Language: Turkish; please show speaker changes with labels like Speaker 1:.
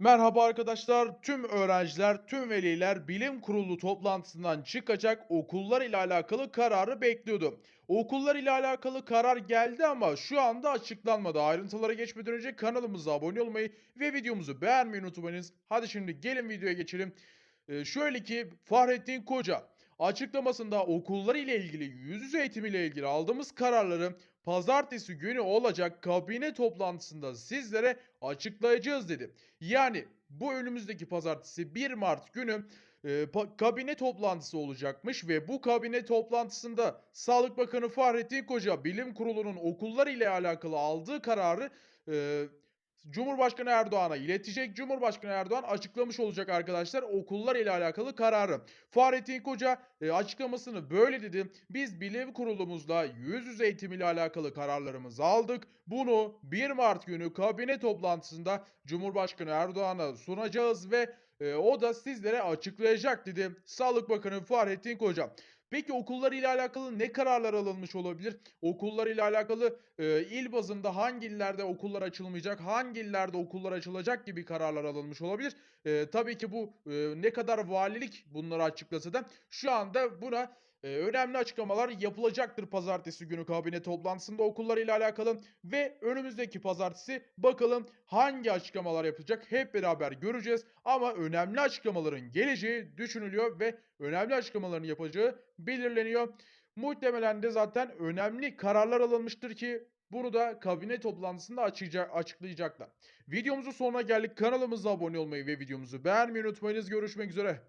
Speaker 1: Merhaba arkadaşlar, tüm öğrenciler, tüm veliler bilim kurulu toplantısından çıkacak okullar ile alakalı kararı bekliyordu. Okullar ile alakalı karar geldi ama şu anda açıklanmadı. Ayrıntılara geçmeden önce kanalımıza abone olmayı ve videomuzu beğenmeyi unutmayınız. Hadi şimdi gelin videoya geçelim. Ee, şöyle ki Fahrettin Koca açıklamasında okullar ile ilgili yüz yüze eğitim ile ilgili aldığımız kararları pazartesi günü olacak kabine toplantısında sizlere açıklayacağız dedi. Yani bu önümüzdeki pazartesi 1 Mart günü e, kabine toplantısı olacakmış ve bu kabine toplantısında Sağlık Bakanı Fahrettin Koca bilim kurulunun okullar ile alakalı aldığı kararı e, Cumhurbaşkanı Erdoğan'a iletecek. Cumhurbaşkanı Erdoğan açıklamış olacak arkadaşlar okullar ile alakalı kararı. Fahrettin Koca e, açıklamasını böyle dedi. Biz bilim kurulumuzla yüz yüze eğitim ile alakalı kararlarımızı aldık. Bunu 1 Mart günü kabine toplantısında Cumhurbaşkanı Erdoğan'a sunacağız ve e, o da sizlere açıklayacak dedi. Sağlık Bakanı Fahrettin Koca. Peki okullar ile alakalı ne kararlar alınmış olabilir? Okullar ile alakalı e, il bazında hangi illerde okullar açılmayacak, hangi illerde okullar açılacak gibi kararlar alınmış olabilir. E, tabii ki bu e, ne kadar valilik bunları açıklasa da şu anda buna e, önemli açıklamalar yapılacaktır pazartesi günü kabine toplantısında okullar ile alakalı ve önümüzdeki pazartesi bakalım hangi açıklamalar yapılacak hep beraber göreceğiz ama önemli açıklamaların geleceği düşünülüyor ve önemli açıklamaların yapacağı belirleniyor. Muhtemelen de zaten önemli kararlar alınmıştır ki bunu da kabine toplantısında açıklayacak, açıklayacaklar. Videomuzun sonuna geldik. Kanalımıza abone olmayı ve videomuzu beğenmeyi unutmayınız. Görüşmek üzere.